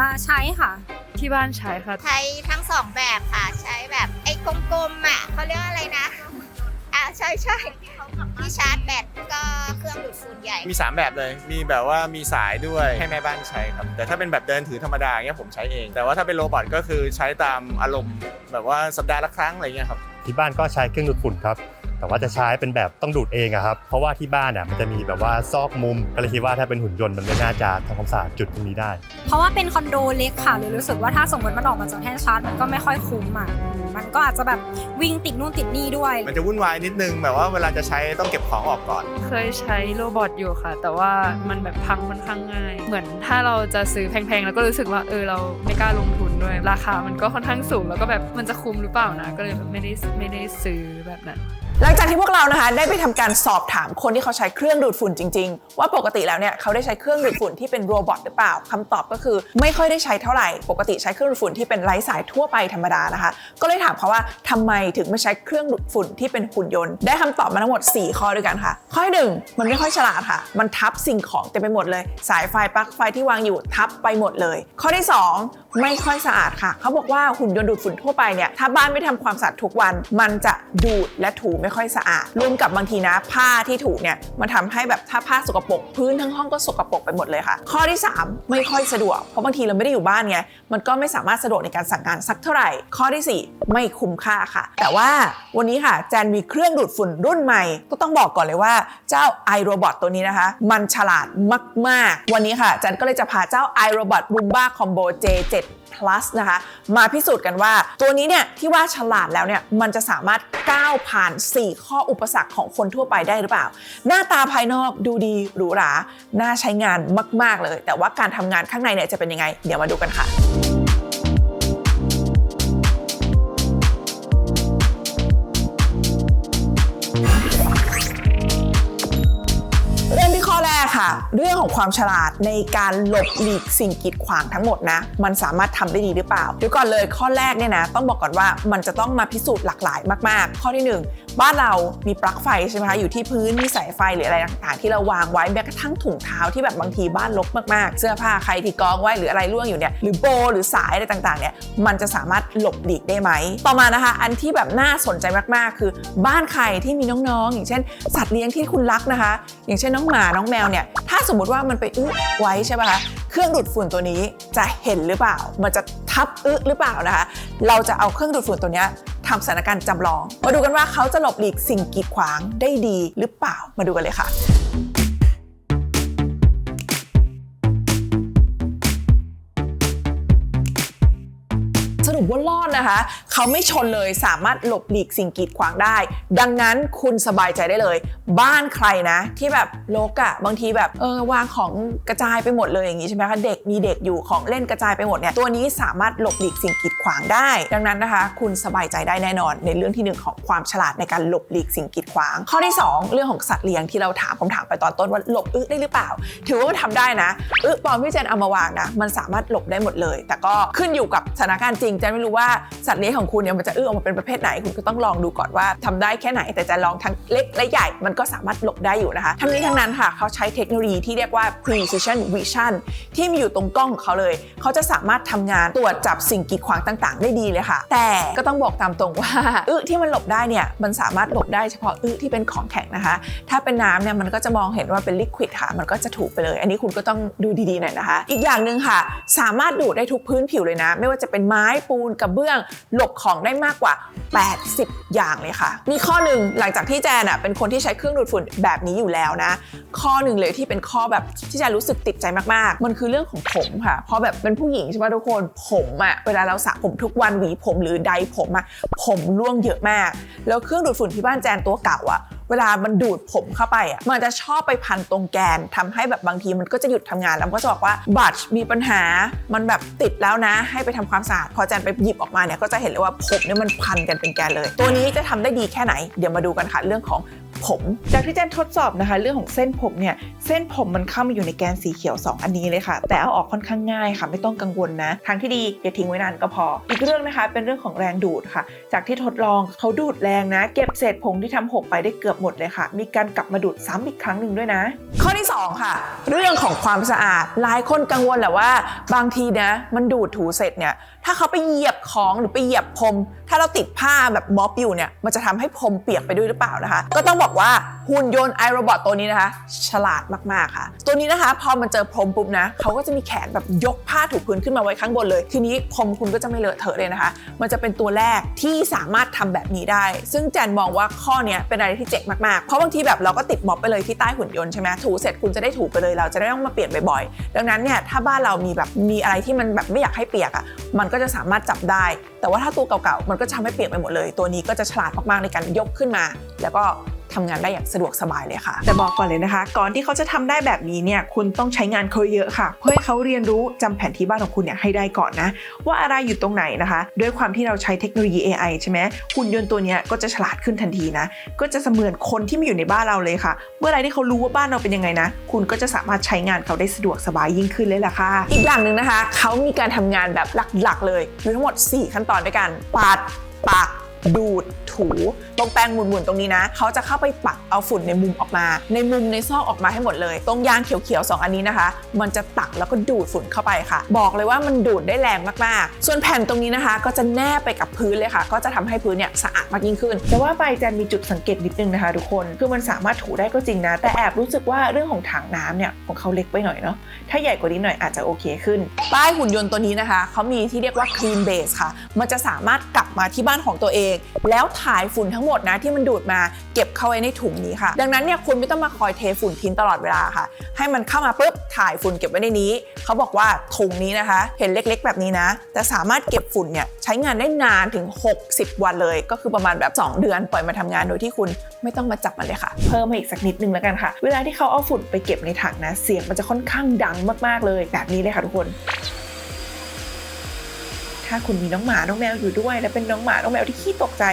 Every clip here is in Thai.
อ่าใช้ค่ะ ที่บ้านใช้ค่ะใช้ทั้งสองแบบค่ะ ใช้แบบไอ้กลมๆอะเขาเรียกว่าอะไรนะอ่าใช่ใช่ที่ชาร์จแบตก็เครื่องดูดฝุ่นใหญ่ มี 3 แบบเลย มีแบบว่ามีสายด้วยให้แม่บ้านใช้ครับ แต่ถ้าเป็นแบบเดินถือธรรมดาอย่างเงี้ยผมใช้เอง แต่ว่าถ้าเป็นโรบอทก็คือใช้ตามอารมณ์ แบบว่าสัปดาห์ละครั้งอะไรเงี้ยครับ ที่บ้านก็ใช้เครื่องดูดฝุ่นครับ แต่ว่าจะใช้เป็นแบบต้องดูดเองอะครับ เพราะว่าที่บ้านอะมันจะมีแบบว่าซอกมุมก็เลยคิดว่าถ้าเป็นหุ่นยนต์มันไม่น่าจะทำความสะอาดจุดตรงนี้ได้ เพราะว่าเป็นคอนโดเล็กค่ะเลยรู้สึกว่าถ้าสมมติมันออกมาจากแท่นชาร์จมันก็ไม่ค่อยคุ้มอะมันก็อาจจะแบบวิ่งติดนู่นติดนี่ด้วย มันจะวุ่นวายนิดนึงแบบว่าเวลาจะใช้ต้องเก็บของออกก่อน เคยใช้โรบอทอยู่ค่ะ แต่ว่ามันแบบพังค่อนข้างง่าย เหมือนถ้าเราจะซื้อแพงๆ แล้วก็รู้สึกว่าเออเราไม่กล้าลงทุนด้วย ราคามันก็ค่อนข้างสูง แล้วก็แบบมันจะคุ้มหรือเปล่านะ ก็เลยแบบไม่ได้ไม่ได้ซื้อแบบนั้น หลังจากที่พวกเรานะคะได้ไปทำการสอบถามคนที่เขาใช้เครื่องดูดฝุ่นจริง ๆ ว่าปกติแล้วเนี่ยเขาได้ใช้เครื่องดูดฝุ่นที่เป็นโรบอทหรือเปล่าคำตอบก็คือไม่ค่อยได้ใช้เท่าไหร่ ปกติใช้เครื่องดูดฝุ่นที่เป็นไร้สายทั่วไปธรรมดานะคะ ก็เลยถามเขาว่าทำไมถึงไม่ใช้เครื่องดูดฝุ่นที่เป็นหุ่นยนต์ ได้คำตอบมาทั้งหมด 4 ข้อด้วยกันค่ะ ข้อที่หนึ่งมันไม่ค่อยฉลาดค่ะ มันทับสิ่งของเต็มไปหมดเลย สายไฟปลั๊กไฟที่วางอยู่ทับไปหมดเลย ข้อที่สองไม่ค่อยสะอาดค่ะ เขาบอกว่าหุ่นยนต์ดูดฝุ่นทั่วไปเนี่ยถ้าบ้านไม่ทำความสะอาดทุกวัน มันจะดูดและถูไม่ค่อยสะอาดรวมกับบางทีนะผ้าที่ถูเนี่ยมันทำให้แบบถ้าผ้าสกปรกพื้นทั้งห้องก็สกปรกไปหมดเลยค่ะ ข้อที่ 3 ไม่ค่อยสะดวก เพราะบางทีเราไม่ได้อยู่บ้านไงมันก็ไม่สามารถสะดวกในการสั่งงานสักเท่าไหร่ ข้อทีสี่ 4 ไม่คุ้มค่าค่ะ แต่ว่าวันนี้ค่ะแจนมีเครื่องดูดฝุ่นรุ่นใหม่ ก็ต้องบอกก่อนเลยว่าเจ้า iRobot ตัวนี้นะคะ มันฉลาดมาก ๆ วันนี้ค่ะแจนก็เลยจะพาเจ้า iRobot Roomba Combo J7 plus นะคะ มาพิสูจน์กันว่าตัวนี้เนี่ยที่ว่าฉลาดแล้วเนี่ยมันจะสามารถก้าวผ่าน 4 ข้ออุปสรรคของคนทั่วไปได้หรือเปล่า หน้าตาภายนอกดูดีหรูหรา น่าใช้งานมาก ๆ เลย แต่ว่าการทำงานข้างในเนี่ยจะเป็นยังไง เดี๋ยวมาดูกันค่ะ เรื่องของความฉลาดในการหลบหลีกสิ่งกีดขวางทั้งหมดนะ มันสามารถทำได้ดีหรือเปล่าเดี๋ยวก่อนเลยข้อแรกเนี่ยนะ ต้องบอกก่อนว่ามันจะต้องมาพิสูจน์หลากหลายมาก ๆ ข้อที่หนึ่ง บ้านเรามีปลั๊กไฟใช่ไหมคะอยู่ที่พื้นมีสายไฟหรืออะไรต่างๆที่เราวางไว้แม้กระทั่งถุงเท้าที่แบบบางทีบ้านรกมากๆ เสื้อผ้าใครที่กองไว้หรืออะไรร่วงอยู่เนี่ยหรือโบหรือสายอะไรต่างๆเนี่ยมันจะสามารถหลบหลีกได้ไหม ต่อมานะคะ อันที่แบบน่าสนใจมากๆ คือบ้านใครที่มีน้องๆ อย่างเช่น สัตว์เลี้ยงที่คุณรักนะคะ อย่างเช่นน้องหมาน้องแมวเนี่ยถ้าสมมติว่ามันไปอึไว้ใช่ป่ะคะเครื่องดูดฝุ่นตัวนี้จะเห็นหรือเปล่า มันจะทับอึหรือเปล่านะคะ เราจะเอาเครื่องดูดฝุ่นตัวเนี้ย ทำสถานการณ์จำลอง มาดูกันว่าเขาจะหลบหลีกสิ่งกีดขวางได้ดีหรือเปล่ามาดูกันเลยค่ะ สรุปว่ารอดนะคะ เขาไม่ชนเลยสามารถหลบหลีกสิ่งกีดขวางได้ ดังนั้นคุณสบายใจได้เลย บ้านใครนะ ที่แบบโลกอะบางทีแบบเออวางของกระจายไปหมดเลยอย่างนี้ใช่ไหมคะเด็กมีเด็กอยู่ของเล่นกระจายไปหมดเนี่ยตัวนี้สามารถหลบหลีกสิ่งกีดขวางได้ ดังนั้นนะคะ คุณสบายใจได้แน่นอน ในเรื่องที่หนึ่งของความฉลาดในการหลบหลีกสิ่งกีดขวาง ข้อที่ 2 เรื่องของสัตว์เลี้ยงที่เราถามผมถามไปตอนต้นว่าหลบอึได้หรือเปล่า ถือว่ามันทำได้นะอึปอมที่เจนเอามาวางนะมันสามารถหลบได้หมดเลย แต่ก็ขึ้นอยู่กับสถานการณ์จริงเจนไม่รู้ว่าสัตว์เลี้ยงของคุณเนี่ยมันจะเอื้อออกมาเป็นประเภทไหนคุณก็ต้องลองดูก่อนว่าทำได้แค่ไหน แต่จะลองทั้งเล็กและใหญ่มันก็สามารถหลบได้อยู่นะคะ ทั้งนี้ทั้งนั้นค่ะเขาใช้เทคโนโลยีที่เรียกว่า precision vision ที่มีอยู่ตรงกล้องของเขาเลย เขาจะสามารถทำงานตรวจจับสิ่งกีดขวางต่างๆ ได้ดีเลยค่ะ แต่ก็ต้องบอกตามตรงว่าอึที่มันหลบได้เนี่ยมันสามารถหลบได้เฉพาะอึที่เป็นของแข็งนะคะ ถ้าเป็นน้ำเนี่ยมันก็จะมองเห็นว่าเป็นลิควิดค่ะมันก็จะถูกไปเลย อันนี้คุณก็ต้องดูดีๆหน่อยนะคะ อีกอย่างหนึ่งค่ะ สามารถดูดได้ทุกพื้นผิวเลยนะ ไม่ว่าจะเป็นไม้ปูนกระเบื้อง หลบของได้มากกว่า 80 อย่างเลยค่ะ มีข้อหนึ่งหลังจากที่แจนอะเป็นคนที่ใช้เครื่องดูดฝุ่นแบบนี้อยู่แล้วนะ ข้อหนึ่งเลยที่เป็นข้อแบบที่แจนรู้สึกติดใจมากๆ มันคือเรื่องของผมค่ะ เพราะแบบเป็นผู้หญิงใช่ไหมทุกคนผมอะเวลาเราสระผมทุกวันหวีผมหรือใดผมอะผมร่วงเยอะมาก แล้วเครื่องดูดฝุ่นที่บ้านแจนตัวเก่าอะ เวลามันดูดผมเข้าไปอะมันจะชอบไปพันตรงแกนทำให้แบบบางทีมันก็จะหยุดทำงานแล้วก็จะบอกว่าบัตรมีปัญหามันแบบติดแล้วนะ ให้ไปทำความสะอาดพอแจนไปหยิบออกมาเนี่ยก็จะเห็นเลยว่าผมเนี่ยมันพันกันเป็นแกนเลย ตัวนี้จะทำได้ดีแค่ไหน เดี๋ยวมาดูกันค่ะเรื่องของ ผม จากที่แจนทดสอบนะคะ เรื่องของเส้นผมเนี่ยเส้นผมมันเข้ามาอยู่ในแกนสีเขียว 2 อันนี้เลยค่ะ แต่เอาออกค่อนข้างง่ายค่ะ ไม่ต้องกังวลนะ ทางที่ดีอย่าทิ้งไว้นานก็พอ อีกเรื่องนะคะเป็นเรื่องของแรงดูดค่ะ จากที่ทดลองเขาดูดแรงนะ เก็บเศษผงที่ทำหกไปได้เกือบหมดเลยค่ะ มีการกลับมาดูดซ้ำอีกครั้งหนึ่งด้วยนะ ข้อที่ 2 ค่ะ เรื่องของความสะอาดหลายคนกังวลแหละว่า บางทีนะ มันดูดถูเสร็จเนี่ยถ้าเขาไปเหยียบของหรือไปเหยียบพรมถ้าเราติดผ้าแบบม็อบอยู่เนี่ยมันจะทำให้พรมเปียกไปด้วยหรือเปล่านะคะ ก็ต้องบอกว่าหุ่นยนต์ไอโรบอทตัวนี้นะคะ ฉลาดมากๆค่ะ ตัวนี้นะคะ พอมันเจอพรมปุ๊บนะเขาก็จะมีแขนแบบยกผ้าถูพื้นขึ้นมาไว้ข้างบนเลย ทีนี้พรมคุณก็จะไม่เลอะเทอะเลยนะคะ มันจะเป็นตัวแรกที่สามารถทำแบบนี้ได้ ซึ่งแจนมองว่าข้อเนี้ยเป็นอะไรที่เจ๋งมากๆ เพราะบางทีแบบเราก็ติดม็อบไปเลยที่ใต้หุ่นยนต์ใช่ไหมถูเสร็จคุณจะได้ถูไปเลยเราจะได้ไม่ต้องมาเปลี่ยนบ่อยๆดังนั้นเนี่ยถ้าบ้านเรามีแบบมีอะไรที่มันแบบไม่อยากให้เปียกอะมันก็จะสามารถจับได้ แต่ว่าถ้าตัวเก่าๆมันก็จะทำให้เปียกไปหมดเลย ตัวนี้ก็จะฉลาดมากๆในการยกขึ้นมา แล้วก็ ทำงานได้อย่างสะดวกสบายเลยค่ะ แต่บอกก่อนเลยนะคะ ก่อนที่เขาจะทำได้แบบนี้เนี่ยคุณต้องใช้งานเขาเยอะค่ะ เพื่อให้เขาเรียนรู้จำแผนที่บ้านของคุณเนี่ยให้ได้ก่อนนะ ว่าอะไรอยู่ตรงไหนนะคะ ด้วยความที่เราใช้เทคโนโลยี AI ใช่ไหมหุ่นยนต์ตัวเนี้ยก็จะฉลาดขึ้นทันทีนะ ก็จะเสมือนคนที่มาอยู่ในบ้านเราเลยค่ะ เมื่อไหรที่เขารู้ว่าบ้านเราเป็นยังไงนะ คุณก็จะสามารถใช้งานเขาได้สะดวกสบายยิ่งขึ้นเลยล่ะค่ะ อีกอย่างหนึ่งนะคะ เขามีการทำงานแบบหลักๆ เลยมีทั้งหมด 4 ขั้นตอนด้วยกันปัดปักดูด ถูตรงแปรงหมุนๆตรงนี้นะเขาจะเข้าไปปัดเอาฝุ่นในมุมออกมา ในมุมในซอกออกมาให้หมดเลย ตรงยางเขียวๆ2อันนี้นะคะ มันจะตักแล้วก็ดูดฝุ่นเข้าไปค่ะ บอกเลยว่ามันดูดได้แรงมากๆ ส่วนแผ่นตรงนี้นะคะ ก็จะแนบไปกับพื้นเลยค่ะ ก็จะทำให้พื้นเนี่ยสะอาดมากยิ่งขึ้นแต่ว่าไปแจนมีจุดสังเกตนิดนึงนะคะ ทุกคนคือมันสามารถถูได้ก็จริงนะ แต่แอบรู้สึกว่าเรื่องของถังน้ำเนี่ยของเขาเล็กไปหน่อยเนาะถ้าใหญ่กว่านี้หน่อยอาจจะโอเคขึ้นใต้หุ่นยนต์ตัวนี้นะคะเขามีที่เรียกว่า clean base ค่ะ มันจะสามารถกลับมาที่บ้านของตัวเอง แล้วถ่ายฝุ่นทั้งหมดนะที่มันดูดมาเก็บเข้าไว้ในถุงนี้ค่ะ ดังนั้นเนี่ยคุณไม่ต้องมาคอยเทฝุ่นทิ้งตลอดเวลาค่ะ ให้มันเข้ามาปุ๊บถ่ายฝุ่นเก็บไว้ในนี้ เขาบอกว่าถุงนี้นะคะ เห็นเล็กๆ แบบนี้นะ แต่สามารถเก็บฝุ่นเนี่ยใช้งานได้นานถึง 60 วันเลย ก็คือประมาณแบบ 2 เดือนปล่อยมาทำงานโดยที่คุณไม่ต้องมาจับมันเลยค่ะ เพิ่มมาอีกสักนิดนึงแล้วกันค่ะ เวลาที่เขาเอาฝุ่นไปเก็บในถังนะ เสียงมันจะค่อนข้างดังมากๆเลย แบบนี้เลยค่ะทุกคนถ้าคุณมีน้องหมา น้องแมวอยู่ด้วย และเป็นน้องหมา น้องแมวที่ขี้ตกใจ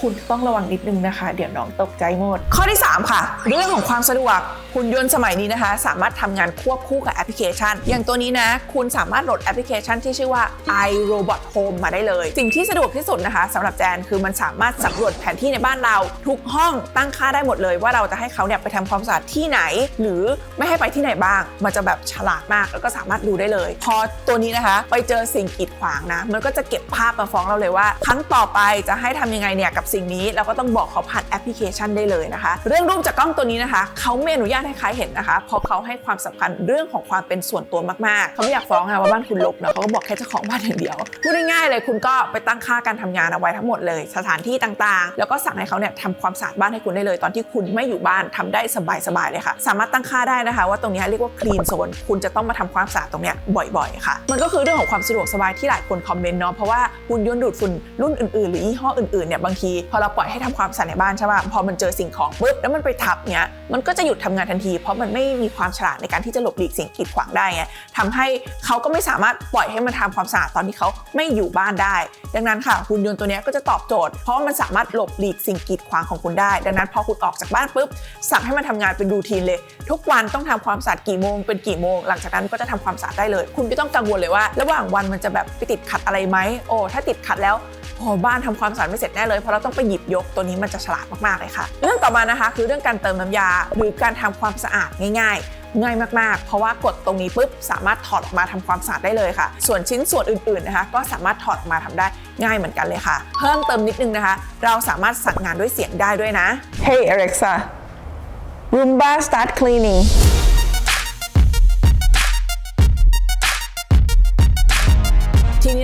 คุณต้องระวังนิดนึงนะคะ เดี๋ยวน้องตกใจหมด ข้อที่ 3 ค่ะ เรื่องของความสะดวกหุ่นยนต์สมัยนี้นะคะ สามารถทำงานควบคู่กับแอปพลิเคชัน อย่างตัวนี้นะ คุณสามารถโหลดแอปพลิเคชันที่ชื่อว่า iRobot Home มาได้เลย สิ่งที่สะดวกที่สุดนะคะสำหรับแจนคือมันสามารถสำรวจแผนที่ในบ้านเรา ทุกห้องตั้งค่าได้หมดเลยว่าเราจะให้เขาเนี่ยไปทำความสะอาดที่ไหน หรือไม่ให้ไปที่ไหนบ้าง มันจะแบบฉลาดมากแล้วก็สามารถดูได้เลย พอตัวนี้นะคะ ไปเจอสิ่งกีดขวางนะ มันก็จะเก็บภาพมาฟ้องเราเลยว่า ครั้งต่อไปจะให้ทำยังไงเนี่ยกับสิ่งนี้เราก็ต้องบอกเขาผ่านแอปพลิเคชันได้เลยนะคะ เรื่องรูปจากกล้องตัวนี้นะคะเขาไม่อนุญาตให้ใครเห็นนะคะเพราะเขาให้ความสำคัญเรื่องของความเป็นส่วนตัวมากๆเขาไม่อยากฟ้องอะว่าบ้านคุณลบเนาะเขาก็บอกแค่เจ้าของบ้านอย่างเดียวพูดง่ายๆเลยคุณก็ไปตั้งค่าการทำงานเอาไว้ทั้งหมดเลย สถานที่ต่างๆ แล้วก็สั่งให้เขาเนี่ยทำความสะอาดบ้านให้คุณได้เลย ตอนที่คุณไม่อยู่บ้านทำได้สบายๆเลยค่ะ สามารถตั้งค่าได้นะคะ ว่าตรงนี้เรียกว่า clean zone คุณจะต้องมาทำความสะอาดตรงเนี้ยบ่อยๆค่ะ มันก็คือเรื่องของความสะดวกสบายที่หลายคนคอมเมนต์เนาะเพราะว่าหุ่นยนต์ดูดฝุ่นรุ่นอื่นๆ หรือยี่ห้ออื่นๆเนี่ยบางทีพอเราปล่อยให้ทำความสะอาดในบ้านใช่ป่ะพอมันเจอสิ่งของปุ๊บแล้วมันไปทับเนี้ยมันก็จะหยุดทำงานทันที เพราะมันไม่มีความฉลาดในการที่จะหลบหลีกสิ่งกีดขวางได้ไงทำให้เขาก็ไม่สามารถปล่อยให้มันทำความสะอาดตอนที่เขาไม่อยู่บ้านได้ ดังนั้นค่ะหุ่นยนต์ตัวนี้ก็จะตอบโจทย์ เพราะว่ามันสามารถหลบหลีกสิ่งกีดขวางของคุณได้ ดังนั้นพอคุณออกจากบ้านปุ๊บสั่งให้มันทำงานเป็นรูทีนเลย ทุกวันต้องทำความสะอาดกี่โมงเป็นกี่โมง หลังจากนั้นก็จะทำความสะอาดได้เลย คุณไม่ต้องกังวลเลยว่า ระหว่างวันมันจะแบบไปติดขัดอะไรไหมโอ้ถ้าติดขัดแล้ว โอ้บ้านทำความสะอาดไม่เสร็จแน่เลยเพราะเราต้องไปหยิบยกตัวนี้มันจะฉลาดมากๆเลยค่ะ เรื่องต่อมานะคะ คือเรื่องการเติมน้ำยา หรือการทำความสะอาดง่ายๆง่ายมาก ๆ เพราะว่ากดตรงนี้ปุ๊บสามารถถอดออกมาทำความสะอาดได้เลยค่ะ ส่วนชิ้นส่วนอื่น ๆ นะคะ ก็สามารถถอดออกมาทำได้ง่ายเหมือนกันเลยค่ะ เพิ่มเติมนิดนึงนะคะ เราสามารถสั่งงานด้วยเสียงได้ด้วยนะ Hey Alexa Roomba start cleaning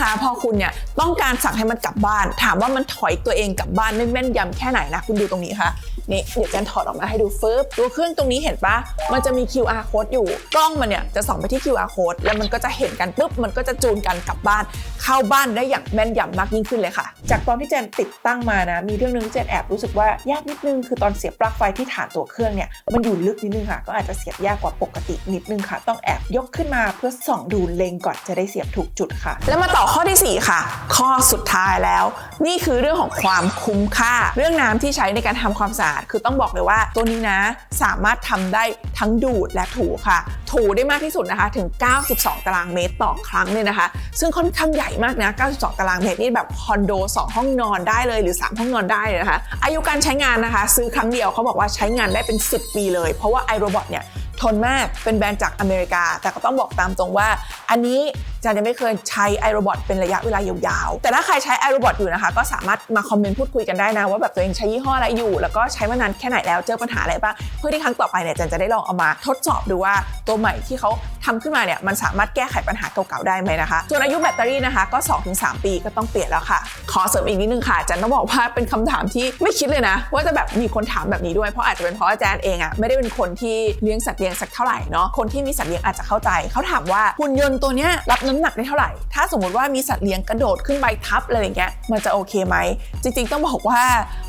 คะ พอคุณเนี่ยต้องการสั่งให้มันกลับบ้าน ถามว่ามันถอยตัวเองกลับบ้านได้แม่นยำแค่ไหนนะ คุณดูตรงนี้ค่ะ นี่เดี๋ยวแจนถอดออกมาให้ดูฟึบตัวเครื่องตรงนี้เห็นปะมันจะมี QR code อยู่ กล้องมันเนี่ยจะส่องไปที่ QR code แล้วมันก็จะเห็นกันปุ๊บมันก็จะจูนกันกลับบ้าน เข้าบ้านได้อย่างแม่นยำมากยิ่งขึ้นเลยค่ะ จากตอนที่แจนติดตั้งมานะ มีเรื่องนึงที่แจนแอบรู้สึกว่ายากนิดนึงคือตอนเสียบปลั๊กไฟที่ฐานตัวเครื่องเนี่ยมันอยู่ลึกนิดนึงค่ะ ก็อาจจะเสียบยากกว่าปกตินิดนึงค่ะ ต้องแอบยกขึ้นมาเพื่อส่องดูเลงก่อนจะได้เสียบถูกจุดค่ะ แล้วมาต่อข้อที่ 4 ค่ะ ข้อสุดท้ายแล้ว นี่คือเรื่องของความคุ้มค่า เรื่องน้ำที่ใช้ในการทำความสะอาดดคือต้องบอกเลยว่าตัวนี้นะสามารถทำได้ทั้งดูดและถูค่ะ ถูได้มากที่สุดนะคะถึง 92 ตารางเมตรต่อครั้งเลยนะคะ ซึ่งค่อนข้างใหญ่มากนะ 92 ตารางเมตรนี่แบบคอนโด 2 ห้องนอนได้เลยหรือ 3 ห้องนอนได้เลยนะคะ อายุการใช้งานนะคะ ซื้อครั้งเดียวเขาบอกว่าใช้งานได้เป็น 10 ปีเลย เพราะว่า iRobot เนี่ย ทนมากเป็นแบรนด์จากอเมริกา แต่ก็ต้องบอกตามตรงว่า อันนี้จานยังไม่เคยใช้ iRobot เป็นระยะเวลายาวๆ แต่ถ้าใครใช้ iRobot อยู่นะคะ ก็สามารถมาคอมเมนต์พูดคุยกันได้นะ ว่าแบบตัวเองใช้ยี่ห้ออะไรอยู่ แล้วก็ใช้มานานแค่ไหนแล้วเจอปัญหาอะไรบ้างเพื่อที่ครั้งต่อไปเนี่ยจันจะได้ลองเอามาทดสอบดูว่าตัวใหม่ที่เขาทำขึ้นมาเนี่ยมันสามารถแก้ไขปัญหาเก่าๆได้ไหมนะคะส่วนอายุแบตเตอรี่นะคะก็ 2-3 ปีก็ต้องเปลี่ยนแล้วค่ะ ขอเสริมอีกนิดนึงค่ะจันต้องบอกว่าเป็นคำถามที่ไม่คิดเลยนะ ว่าจะแบบมีคนถามแบบนี้ด้วยเพราะอาจจะเป็นเพราะอาจารย์เองอะไม่ได้เป็นคนที่เลี้ยงสัตว์เลี้ยงสักเท่าไหร่เนาะคนที่มีสัตว์เลี้ยงอาจจะเข้าใจ เขาถามว่าหุ่นยนต์ตัวเนี้ยรับน้ำหนักได้เท่าไหร่ ถ้าสมมติว่ามีสัตว์เลี้ยงกระโดดขึ้นไปทับอะไรอย่างเงี้ยมันจะโอเคไหมจริงๆ ต้องบอกว่า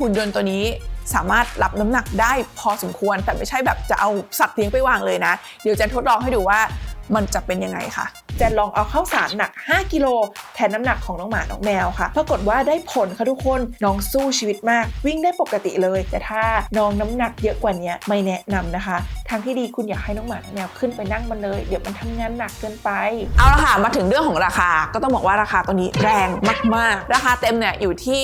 หุ่นยนต์ตัวนี้สามารถรับน้ำหนักได้พอสมควร แต่ไม่ใช่แบบจะเอาสัตว์เลี้ยงไปวางเลยนะ เดี๋ยวจะทดลองให้ดูว่า มันจะเป็นยังไงคะแจนลองเอาข้าวสารหนัก 5 กิโลแทนน้ำหนักของน้องหมาน้องแมวค่ะ ปรากฏว่าได้ผลค่ะทุกคนน้องสู้ชีวิตมาก วิ่งได้ปกติเลย แต่ถ้าน้องน้ำหนักเยอะกว่านี้ไม่แนะนำนะคะ ทางที่ดีคุณอยากให้น้องหมาน้องแมวขึ้นไปนั่งมันเลย เดี๋ยวมันทำงานหนักเกินไป เอาละค่ะมาถึงเรื่องของราคาก็ต้องบอกว่าราคาตัวนี้แรงมากๆ ราคาเต็มเนี่ยอยู่ที่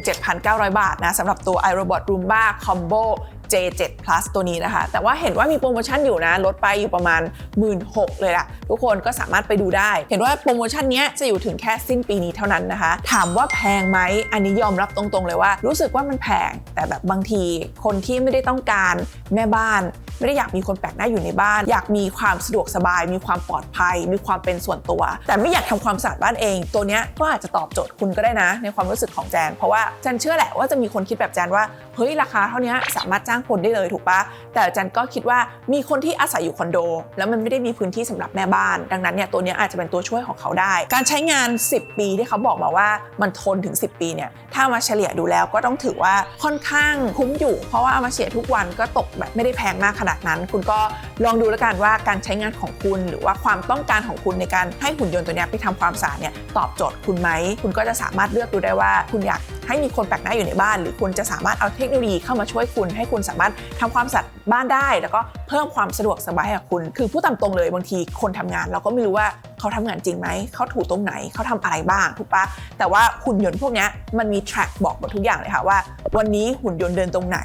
67,900 บาทนะสำหรับตัว iRobot Roomba Combo J7 Plus ตัวนี้นะคะ แต่ว่าเห็นว่ามีโปรโมชั่นอยู่นะ ลดไปอยู่ประมาณ 1 6ื่นเลยล่ะ ทุกคนก็สามารถไปดูได้ เห็นว่าโปรโมชั่นนี้จะอยู่ถึงแค่สิ้นปีนี้เท่านั้นนะคะ ถามว่าแพงไหมอันนี้ยอมรับตรงๆ เลยว่า รู้สึกว่ามันแพง แต่แบบบางที คนที่ไม่ได้ต้องการแม่บ้าน ไม่ได้อยากมีคนแปลกหน้าอยู่ในบ้าน อยากมีความสะดวกสบาย มีความปลอดภัย มีความเป็นส่วนตัว แต่ไม่อยากทำความสะอาดบ้านเอง ตัวนี้ก็อาจจะตอบโจทย์คุณก็ได้นะ ในความรู้สึกของแจน เพราะว่าแจนเชื่อแหละว่าจะมีคนคิดแบบแจนว่าเฮ้ยราคาเท่านี้สามารถจ้างคนได้เลยถูกปะแต่แจนก็คิดว่ามีคนที่อาศัยอยู่คอนโด แล้วมันไม่ได้มีพื้นที่สำหรับแม่บ้าน ดังนั้นเนี่ยตัวนี้อาจจะเป็นตัวช่วยของเขาได้ การใช้งาน 10 ปีที่เขาบอกมาว่ามันทนถึง 10 ปีเนี่ย ถ้ามาเฉลี่ยดูแล้วก็ต้องถือว่าค่อนข้างคุ้มอยู่ เพราะว่าเอามาเฉลี่ยทุกวันก็ตกแบบไม่ได้แพงมากขนาดนั้น คุณก็ลองดูแล้วกันว่าการใช้งานของคุณ หรือว่าความต้องการของคุณในการให้หุ่นยนต์ตัวนี้ไปทำความสะอาดเนี่ยตอบโจทย์คุณไหม คุณก็จะสามารถเลือกดูได้ว่าคุณอยากให้มีคนแปลกหน้าอยู่ในบ้าน หรือคุณจะสามารถเอาเทคโนโลยีเข้ามาช่วยคุณ ให้คุณสามารถทำความสะอาดบ้านได้ แล้วก็เพิ่มความสะดวกสบายให้กับคุณ คือผู้ตามตรงเลยบางทีคนทำงาน เราก็ไม่รู้ว่าเขาทำงานจริงไหม เขาถูตรงไหน เขาทำอะไรบ้าง ถูกปะแต่ว่าหุ่นยนต์พวกนี้มันมี track บอกหมดทุกอย่างเลยค่ะว่า วันนี้หุ่นยนต์เดินตรงไหน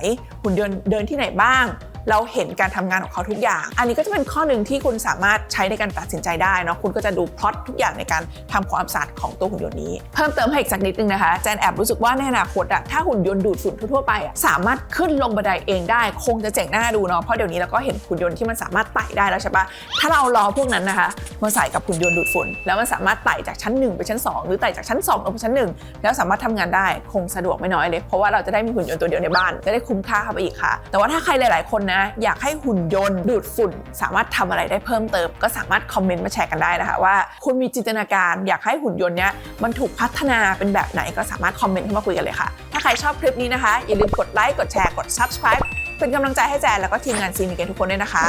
หุ่นยนต์เดินที่ไหนบ้าง เราเห็นการทำงานของเขาทุกอย่าง อันนี้ก็จะเป็นข้อหนึ่งที่คุณสามารถใช้ในการตัดสินใจได้เนาะคุณก็จะดูพล็อตทุกอย่างในการทำความสะอาดของตัวหุ่นยนต์นี้ เพิ่มเติมให้อีกสักนิดนึงนะคะแจนแอบรู้สึกว่าในอนาคตอะถ้าหุ่นยนต์ดูดฝุ่นทั่วๆไปอะสามารถขึ้นลงบันไดเองได้ คงจะเจ๋งหน้าดูเนาะเพราะเดี๋ยวนี้เราก็เห็นหุ่นยนต์ที่มันสามารถไต่ได้แล้วใช่ปะถ้าเราเอพวกนั้นนะคะมาใส่กับหุ่นยนต์ดูดฝุ่น แล้วมันสามารถไต่จากชั้น 1 ไปชั้น 2 หรือไต่จากชั้น2ลงไปชั้น 1 แล้วสามารถทำงานได้คงสะดวกไม่น้อยเลย เพราะว่าเราจะได้มีหุ่นยนต์ตัวเดียวในบ้านจะได้คุ้มค่าเข้าไปอีกค่ะ แต่ว่าถ้าใครหลาย ๆ คนนะอยากให้หุ่นยนต์ดูดฝุ่น สามารถทำอะไรได้เพิ่มเติม ก็สามารถคอมเมนต์มาแชร์กันได้นะคะว่า คุณมีจินตนาการอยากให้หุ่นยนต์เนี้ยมันถูกพัฒนาเป็นแบบไหนก็สามารถคอมเมนต์เข้ามาคุยกันเลยค่ะ ถ้าใครชอบคลิปนี้นะคะอย่าลืมกดไลค์กดแชร์กด subscribe เป็นกำลังใจให้แจนแล้วก็ทีมงานซีนิเกนทุกคนด้วยนะคะ